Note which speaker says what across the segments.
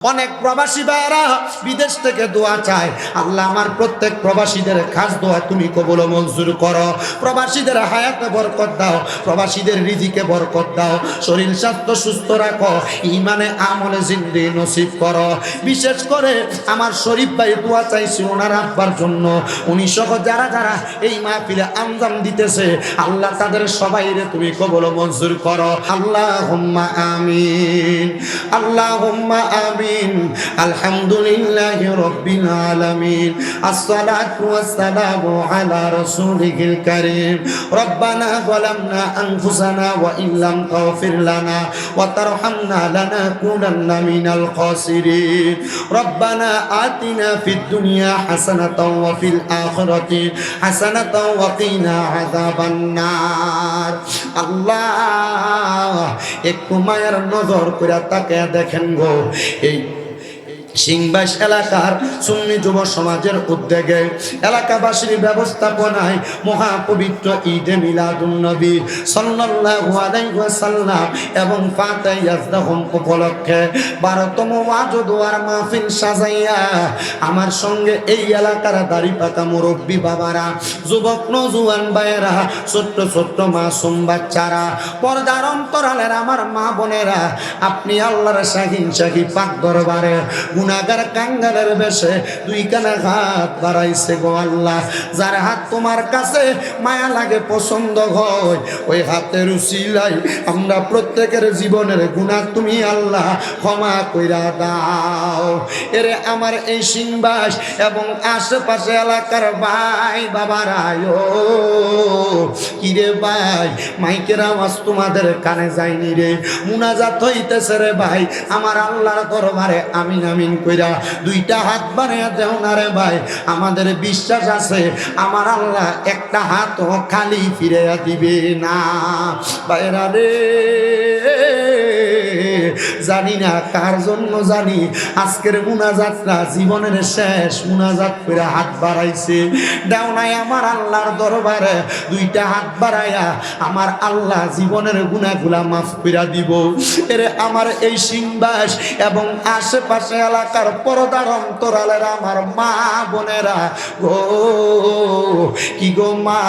Speaker 1: অনেক প্রবাসী ভাইরা বিদেশ থেকে দোয়া চায়। আল্লাহ আমার প্রত্যেক প্রবাসীদের খাস দোয়া তুমি কবল মঞ্জুর করো। প্রবাসীদের হায়াতে বরকত দাও, প্রবাসীদের রিজিকে বরকত দাও, শরীর স্বাস্থ্য সুস্থ রাখো ইমানে আমলে জিন্দি নসিব করো। বিশেষ করে আমার শরীফ ভাই দোয়া চাইছি ওনার আব্বার জন্য। উনি সহ যারা যারা এই মাহফিলে আঞ্জাম দিতেছে, আল্লাহ তাদের সবাইরে তুমি কবল মঞ্জুর করো। আল্লাহ আমিন আল্লাহ আমিন। আলহামদুলিল্লাহ রব্বিল আলামিন। আসসালাতু ওয়াসসালামু আলা রাসূলিল কারীম। রব্বানা যালামনা আনফুসানা ওয়া ইন লাম তাগফির লানা ওয়া তারহামনা লানাকুনান্না মিনাল খাসিরিন। রব্বানা আতিনা ফিদ দুনিয়া হাসানাতাও ওয়া ফিল আখিরাতি হাসানাতাও ওয়া আল্লাহ একটু মায়ের নজর করে তাকে দেখেন গো। এই সিংবাস এলাকার সুন্নি যুব সমাজের উদ্যোগে এলাকাবাসীর ব্যবস্থাপনায় মহাপবিত্র ঈদে মিলাদুন্নবী সাল্লাল্লাহু আলাইহি ওয়াসাল্লাম এবং ফাতে ইয়াজদাহুম উপলক্ষে বারোতম ওয়াজ ও দোয়ার মাহফিল সাজাইয়া আমার সঙ্গে এই এলাকার দাড়ি পাকা মুরব্বী বাবারা, যুবক নজুয়ান ভাইয়েরা, ছোট্ট ছোট্ট মাসুম বাচ্চারা, পর্দার অন্তরালের আমার মা বোনেরা, আপনি আল্লাহর শাহিন শাহী পাক দরবারে গুনাগার কাঙ্গালের বেশে দুই কানা হাত বাড়াইছে গো আল্লাহ। যার হাত তোমার কাছে মায়া লাগে, পছন্দ হয়, ওই হাতের উসিলাই আমরা প্রত্যেকের জীবনের গুণা তুমি আল্লাহ ক্ষমা কইরা দাও। এরে আমার এই সিংবাস এবং আশেপাশে এলাকার ভাই বাবারায় কিরে ভাই, মাইকের আওয়াজ তোমাদের কানে যায়নি রে? মুনাজাত হইতেছে রে ভাই, আমার আল্লাহর দরবারে আমিন আমিন। কইরা দুইটা হাত বাড়িয়া দেও না রে ভাই। আমাদের বিশ্বাস আছে, আমার আল্লাহ একটা হাত খালি ফিরাইয়া দিবে না। বাইরা রে জানি না, কার জন্য জানি। আজকের মুনাজাতটা জীবনের শেষ মুনাজাত করে হাত বাড়াইছে। দেও নাই আমার আল্লাহর দরবারে দুইটা হাত বাড়াইয়া আমার আল্লাহ জীবনের গুণাগুলা মাফ করে দিব। এর আমার এই সিংবাস এবং আশেপাশে এলাকার পরদার অন্তরালের আমার মা বোনেরা, গো, কি গো মা?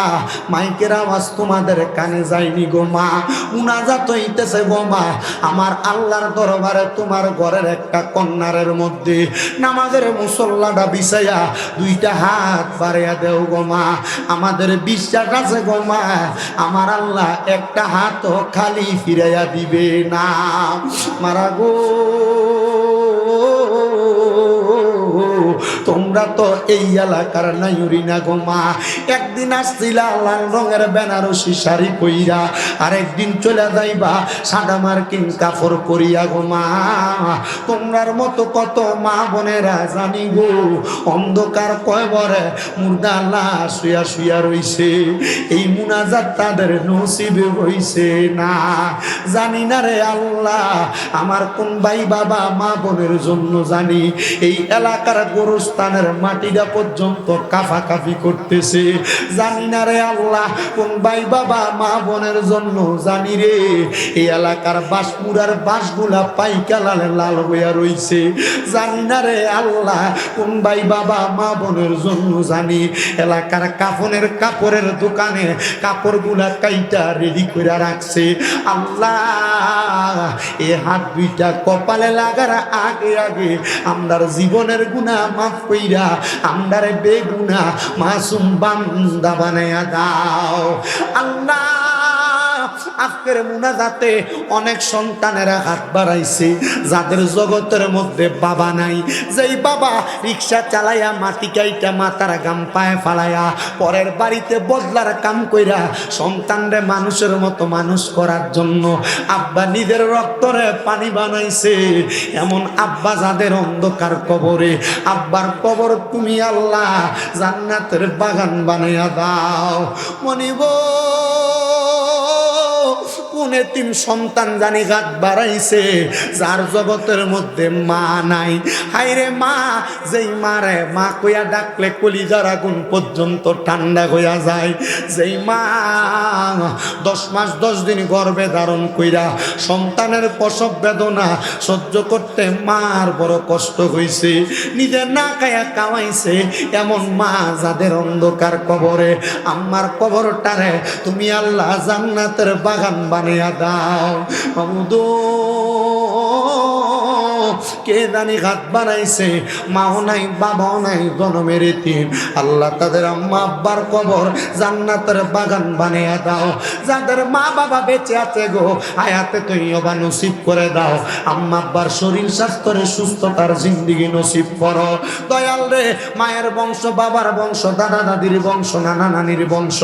Speaker 1: মাইকের আওয়াজ তোমাদের কানে যায়নি গো মা। মুনাজাত হইতেছে গো মা। আমার আল্লাহর দরবারে তোমার ঘরের একটা কন্যারের মধ্যে নামাজের মুসল্লাটা বিছাইয়া দুইটা হাত বাড়িয়া দেও গো মা। আমাদের বিশ্বাস আছে গোমা আমার আল্লাহ একটা হাত খালি ফিরাইয়া দিবে না। মারা গো। তোমরা তো এই এলাকার নাইরি না গো মা। একদিন আসছিলা লাল রঙের বেনারসি শাড়ি পইরা আর একদিন চলে যাইবা সাদা মার্কিন কাপড় পরিয়া গো মা। তোমরার মতো কত মা বোনেরা জানি গো, অন্ধকার কয়বরে মুর্দা লাশ শুয়া শুয়া রইছে। এই মুনাজাত তাদের নসিবে হইছে না। জানি না রে আল্লাহ, আমার কোন ভাই বাবা মা বোনের জন্য জানি, এই এলাকার গোরস্থানের মাটিটা পর্যন্ত কাফাকাফি করতেছে। জানি না রে আল্লাহ, কোন ভাই বাবা, মা বোনের জন্য জানি রে, এই এলাকার বাঁশপুরার বাঁশগুলা পাইকা লালে হইয়া রইছে। জানি না রে আল্লাহ, কোন ভাই বাবা, মা বোনের জন্য জানি, এলাকার কাফনের কাপড়ের দোকানে কাপড়গুলা কাইটা রেডি করে রাখছে। আল্লাহ, এ হাত দুইটা কপালে লাগার আগে আগে আমরার জীবনের গুণা মাফ কইরা আমরার বেগুনা মাসুম বান্দা বানায়া দাও। আল্লাহ আজকের মুনাজাতে অনেক সন্তানেরা হাত বাড়াইছে, যাদের জগতের মধ্যে বাবা নাই। যেই বাবা রিক্সা চালাইয়া মাটি কাইটা মাতার গাম পায়ে ফালাইয়া পরের বাড়িতে বদলার কাম কইরা সন্তানরে মানুষের মতো মানুষ করার জন্য আব্বা নিজের রক্তরে পানি বানাইছে। এমন আব্বা যাদের অন্ধকার কবরে, আব্বার কবর তুমি আল্লাহ জান্নাতের বাগান বানাইয়া দাও। মনিব এতিম সন্তান জানি গাত বাড়াইছে, যার জগতের মধ্যে মা নাই। হাইরে মা, যেই মারে মা কইয়া ডাকলে কলিজার আগুন পর্যন্ত ঠান্ডা হইয়া যায়। যেই মা দশ মাস, দশ দিন গর্ভে ধারণ কইরা সন্তানের প্রসব বেদনা সহ্য করতে মার বড় কষ্ট হইছে। নিজের না খায়া কামাইছে এমন মা যাদের অন্ধকার কবরে। আমার কবরটারে তুমি আল্লাহ জান্নাতের বাগান বানিয়া দাও মামুদো। কে জানি হাত বানাইছে? মাও নাই, বাবাও নাই, জনমের তিন। আল্লাহ তাদের আম্মা আব্বার কবর জান্নাতের বাগান বানিয়ে দাও। যাদের মা বাবা বেঁচে আছে গো, আয়াতে তুই অবা নসিব করে দাও। আম্মা আব্বার শরীর স্বাস্থ্যের সুস্থতার জিন্দিগি নসিব করো। দয়াল রে, মায়ের বংশ, বাবার বংশ, দাদা দাদির বংশ, নানা নানির বংশ,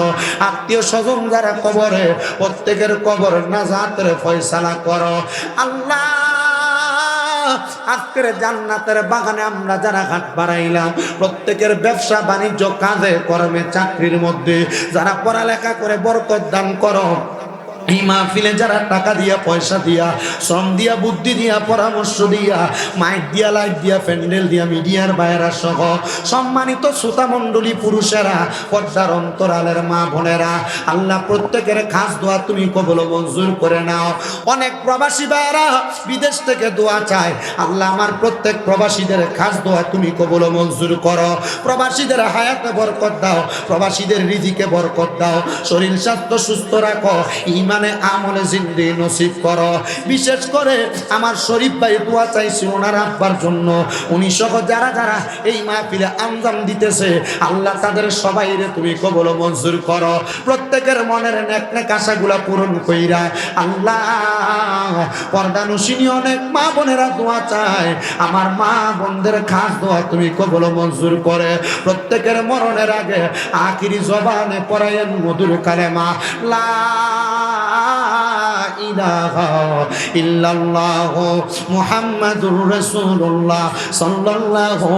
Speaker 1: আত্মীয় স্বজন যারা কবরে, প্রত্যেকের কবর নাজাতের ফয়সালা করো। আল্লাহ আজকের জান্নাতের বাগানে আমরা যারা ঘাট বাড়াইলাম, প্রত্যেকের ব্যবসা বাণিজ্য, কাজে, কর্মে, চাকরির মধ্যে যারা পড়ালেখা করে বরকত দান করো। এই মাহফিলে যারা টাকা দিয়া, পয়সা দিয়া, শ্রম দিয়া, বুদ্ধি দিয়া, পরামর্শ দিয়া, মাইক দিয়া, লাইট দিয়া, প্যান্ডেল দিয়া, মিডিয়ার বাইরা সহ সম্মানিত শ্রোতা মণ্ডলী পুরুষেরা, পর্দার অন্তরালের মা বোনেরা, আল্লাহ প্রত্যেকের খাস দোয়া তুমি কবল মঞ্জুর করে নাও। অনেক প্রবাসী ভাইরা বিদেশ থেকে দোয়া চায়। আল্লাহ আমার প্রত্যেক প্রবাসীদের খাস দোয়া তুমি কবল মঞ্জুর করো। প্রবাসীদের হায়াতে বরকত দাও, প্রবাসীদের রিজিকে বরকত দাও। শরীর স্বাস্থ্য সুস্থ রাখো ইমানে আমলে জিন্দি নসিব করো। বিশেষ করে আমার শরীফ ভাই দোয়া চাইছি ওনার আব্বার জন্য। উনি সহ যারা যারা এই মাহফিলে আঞ্জাম দিতেছে, আল্লাহ তাদের সবাই রে তুমি কবল মঞ্জুর করো। প্রত্যেকের মনের নেক নেক আশাগুলা পূরণ কইরা আল্লাহ পর্দানুসিনী অনেক মা বোনেরা দোয়া চায়। আমার মা বোনদের খাস দোয়া তুমি কবল মঞ্জুর করে। প্রত্যেকের মরণের আগে আখিরি জবানে পড়ায়েন মধুর কালেমা, লা ইলাহা ইল্লাল্লাহ মুহাম্মাদুর রাসূলুল্লাহ সাল্লাল্লাহু